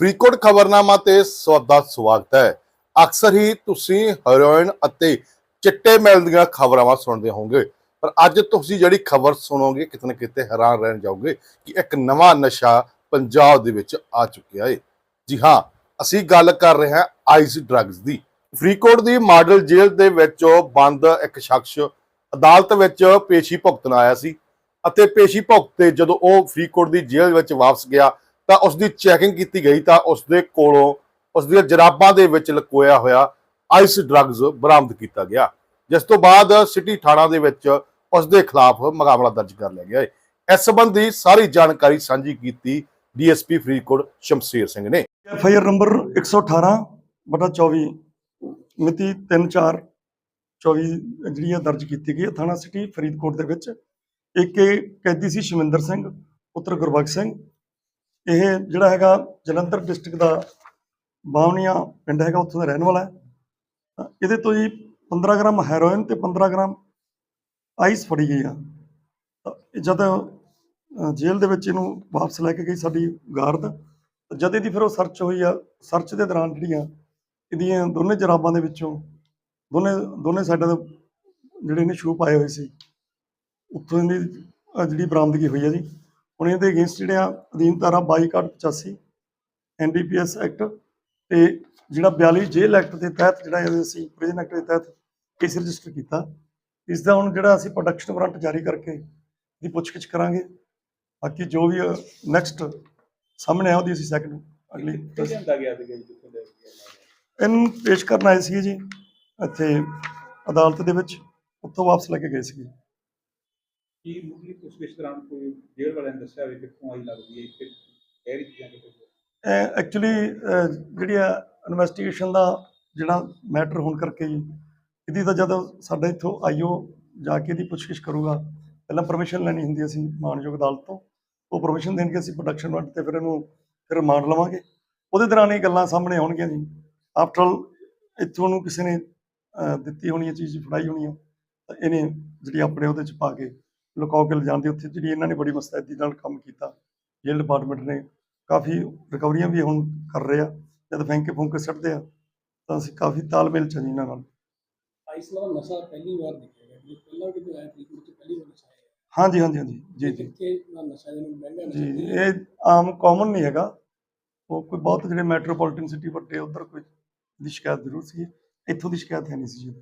ਫਰੀਦਕੋਟ ਖਬਰਨਾਮਾ ਤੇ ਸਵਾਦਾ ਸਵਾਗਤ ਹੈ। ਅਕਸਰ ਹੀ ਤੁਸੀਂ ਹੈਰੋਇਨ ਅਤੇ ਚਿੱਟੇ ਮੈਲ ਦੀਆਂ ਖਬਰਾਂ ਸੁਣਦੇ ਹੋਵੋਗੇ। ਪਰ ਅੱਜ ਤੁਸੀਂ ਜਿਹੜੀ ਖਬਰ ਸੁਣੋਗੇ, ਕਿਤੇ ਨਾ ਕਿਤੇ ਹੈਰਾਨ ਰਹਿਣ ਜਾਓਗੇ ਕਿ ਇੱਕ ਨਵਾਂ ਨਸ਼ਾ ਪੰਜਾਬ ਦੇ ਵਿੱਚ ਆ ਚੁੱਕਿਆ ਹੈ ਜੀ ਹਾਂ, ਅਸੀਂ ਗੱਲ ਕਰ ਰਹੇ ਹਾਂ ਆਈਸ ਡਰੱਗਸ ਦੀ। ਫਰੀਦਕੋਟ ਦੀ ਮਾਡਲ ਜੇਲ੍ਹ ਦੇ ਵਿੱਚੋਂ ਬੰਦ ਇੱਕ ਸ਼ਖਸ ਅਦਾਲਤ ਵਿੱਚ ਪੇਸ਼ੀ ਭੁਗਤਣ ਆਇਆ ਸੀ ਅਤੇ ਪੇਸ਼ੀ ਭੁਗਤ ਤੇ ਜਦੋਂ ਉਹ ਫਰੀਦਕੋਟ ਦੀ ਜੇਲ੍ਹ ਵਿੱਚ ਵਾਪਸ ਗਿਆ ਤਾਂ ਉਸ ਦੀ ਚੈਕਿੰਗ ਕੀਤੀ ਗਈ ਤਾਂ ਉਸ ਦੇ ਕੋਲੋਂ ਉਸ ਦੀਆਂ ਜਰਾਬਾਂ ਦੇ ਵਿੱਚ ਲਕੋਇਆ ਹੋਇਆ ਆਈਸ ਡਰੱਗਸ ਬਰਾਮਦ ਕੀਤਾ ਗਿਆ। ਜਿਸ ਤੋਂ ਬਾਅਦ ਸਿਟੀ ਥਾਣਾ ਦੇ ਵਿੱਚ ਉਸ ਦੇ ਖਿਲਾਫ ਮੁਕਾਬਲਾ ਦਰਜ ਕਰ ਲਿਆ ਗਿਆ ਇਸ ਸੰਬੰਧੀ ਸਾਰੀ ਜਾਣਕਾਰੀ ਸਾਂਝੀ ਕੀਤੀ ਡੀਐਸਪੀ ਫਰੀਦਕੋਟ ਸ਼ਮਸ਼ੀਰ ਸਿੰਘ ਨੇ। ਐਫ ਆਈ ਆਰ ਨੰਬਰ 118 ਬਟਾ 24 ਮਿਤੀ 3/4 24 ਜਿਹੜੀਆਂ ਦਰਜ ਕੀਤੀ ਗਈ ਹੈ। ਥਾਣਾ ਸਿਟੀ ਫਰੀਦਕੋਟ ਦੇ ਵਿੱਚ ਇੱਕ ਇਹ ਕੈਦੀ ਸੀ ਸ਼ਮਿੰਦਰ ਸਿੰਘ, ਪੁੱਤਰ ਗੁਰਬਖਸ਼ ਸਿੰਘ ਇਹ ਜਿਹੜਾ ਹੈਗਾ ਜਲੰਧਰ ਡਿਸਟ੍ਰਿਕਟ ਦਾ ਬਾਵਨੀਆਂ ਪਿੰਡ ਹੈਗਾ, ਉੱਥੋਂ ਦਾ ਰਹਿਣ ਵਾਲਾ ਹੈ। ਇਹਦੇ ਤੋਂ ਜੀ 15 ਗ੍ਰਾਮ ਹੈਰੋਇਨ ਤੇ 15 ਗ੍ਰਾਮ ਆਈਸ ਫੜੀ ਗਈ ਆ। ਜਦ ਜੇਲ੍ਹ ਦੇ ਵਿੱਚ ਇਹਨੂੰ ਵਾਪਸ ਲੈ ਕੇ ਗਈ ਸਾਡੀ ਗਾਰਡ ਜਦ ਇਹਦੀ ਫਿਰ ਉਹ ਸਰਚ ਹੋਈ ਆ ਸਰਚ ਦੇ ਦੌਰਾਨ ਜਿਹੜੀਆਂ ਇਹਦੀਆਂ ਦੋਨੇ ਜਰਾਬਾਂ ਦੇ ਵਿੱਚੋਂ, ਦੋਨੇ ਦੋਨੇ ਸਾਈਡਾਂ ਦੇ ਜਿਹੜੇ ਇਹਨੇ ਸ਼ੂ ਪਾਏ ਹੋਏ ਸੀ, ਉੱਥੋਂ ਇਹਦੀ ਜਿਹੜੀ ਬਰਾਮਦਗੀ ਹੋਈ ਆ ਜੀ। ਹੁਣ ਇਹਦੇ ਅਗੇਂਸਟ ਜਿਹੜਾ ਅਧੀਨ ਧਾਰਾ 2285 ਐਨਡੀਪੀਐਸ ਐਕਟ ਤੇ ਜਿਹੜਾ 42 ਜੇਲ ਐਕਟ ਦੇ ਤਹਿਤ ਜਿਹੜਾ ਇਹਦੇ ਅਸੀਂ ਪ੍ਰਿਜ਼ਨ ਐਕਟ ਦੇ ਤਹਿਤ ਕੇਸ ਰਜਿਸਟਰ ਕੀਤਾ ਇਸ ਦਾ ਹੁਣ ਜਿਹੜਾ ਅਸੀਂ ਪ੍ਰੋਡਕਸ਼ਨ ਵਾਰੰਟ ਜਾਰੀ ਕਰਕੇ ਦੀ ਪੁੱਛਗਿੱਛ ਕਰਾਂਗੇ। ਬਾਕੀ ਜੋ ਵੀ ਨੈਕਸਟ ਸਾਹਮਣੇ ਆ ਉਹਦੀ ਅਸੀਂ ਸੈਕੰਡ ਅਗਲੀ ਕਿੱਥੇ ਲਿਆਂਦਾ ਗਿਆ ਸੀਗਾ ਜੀ ਜਿੱਥੋਂ ਲੈ ਕੇ ਆਇਆ ਇਹਨੂੰ ਪੇਸ਼ ਕਰਨ ਆਏ ਸੀ ਜੀ ਇੱਥੇ ਅਦਾਲਤ ਦੇ ਵਿੱਚ ਉੱਥੋਂ ਵਾਪਸ ਲੈ ਕੇ ਗਏ ਸੀ ਕੀ ਮੁੱਢਲੀ ਪੁੱਛਗਿੱਛ ਦੌਰਾਨ ਕੋਈ ਜੇਲ੍ਹ ਵਾਲਿਆਂ ਨੇ ਦੱਸਿਆ ਵੀ ਕਿੱਥੋਂ ਆਈ ਲੱਗਦੀ ਹੈ, ਇੱਥੇ ਕਹਿ ਰਹੀ ਚੀਜ਼ਾਂ ਕਿਤੇ ਐਕਚੁਅਲੀ ਜਿਹੜੀ ਇਨਵੈਸਟੀਗੇਸ਼ਨ ਦਾ ਜਿਹੜਾ ਮੈਟਰ ਹੋਣ ਕਰਕੇ ਜੀ, ਇਹਦੀ ਤਾਂ ਜਦੋਂ ਸਾਡੇ ਇੱਥੋਂ ਆਈਓ, ਜਾ ਕੇ ਇਹਦੀ ਪੁੱਛਗਿੱਛ ਕਰੂਗਾ, ਪਹਿਲਾਂ ਪਰਮਿਸ਼ਨ ਲੈਣੀ ਹੁੰਦੀ ਅਸੀਂ ਮਾਨਯੋਗ ਅਦਾਲਤ ਤੋਂ, ਉਹ ਪਰਮਿਸ਼ਨ ਦੇਣ ਕੇ ਅਸੀਂ ਪ੍ਰੋਡਕਸ਼ਨ ਵਾਰੰਟ ਤੇ, ਫਿਰ ਇਹਨੂੰ ਫਿਰ ਰਿਮਾਂਡ ਲਵਾਂਗੇ। ਉਹਦੇ ਦੌਰਾਨ ਇਹ ਗੱਲਾਂ ਸਾਹਮਣੇ ਆਉਣਗੀਆਂ ਜੀ। ਆਫਟਰ ਆਲ ਇੱਥੋਂ ਨੂੰ ਕਿਸੇ ਨੇ ਦਿੱਤੀ ਹੋਣੀ ਹੈ ਚੀਜ਼, ਫੜਾਈ ਹੋਣੀ ਹੈ ਇਹਨੇ ਜਿਹੜੀ ਆਪਣੇ ਉਹਦੇ ਚ ਪਾ ਕੇ ਲੁਕਾਓ ਕੇ ਲਿਜਾਣ ਦੀ ਉੱਥੇ ਜਿਹੜੀ ਇਹਨਾਂ ਨੇ ਬੜੀ ਮੁਸਤੈਦੀ ਨਾਲ ਕੰਮ ਕੀਤਾ। ਜੇਲ੍ਹ ਡਿਪਾਰਟਮੈਂਟ ਨੇ ਕਾਫੀ ਰਿਕਵਰੀਆਂ ਵੀ ਹੁਣ ਕਰ ਰਹੇ ਆ। ਜਦ ਫੈਂਕੇ ਫੂੰਕੇ ਸੱਟਦੇ ਆ ਤਾਂ ਅਸੀਂ ਕਾਫੀ ਤਾਲਮੇਲ ਚ ਇਹਨਾਂ ਨਾਲ। ਆਈਸ ਵਾਲਾ ਨਸ਼ਾ ਪਹਿਲੀ ਵਾਰ ਦਿਖੇਗਾ ਕਿ ਪਹਿਲਾਂ ਕਿਤੇ ਆਇਆ ਫਰੀਦਕੋਟ ਚ ਪਹਿਲੀ ਵਾਰ ਨਸ਼ਾ ਆਇਆ। ਹਾਂਜੀ ਹਾਂਜੀ ਹਾਂਜੀ ਜੀ ਜੀ। ਜੀ ਇਹ ਆਮ ਕਾਮਨ ਨਹੀਂ ਹੈਗਾ। ਉਹ ਕੋਈ ਬਹੁਤ ਜਿਹੜੇ ਮੈਟਰੋਪੋਲੀਟਨ ਸਿਟੀ ਵੱਡੇ ਉਧਰ ਕੋਈ ਦੀ ਸ਼ਿਕਾਇਤ ਜ਼ਰੂਰ ਸੀ। ਇੱਥੋਂ ਦੀ ਸ਼ਿਕਾਇਤ ਹੈ ਨਹੀਂ ਸੀ ਜੀ।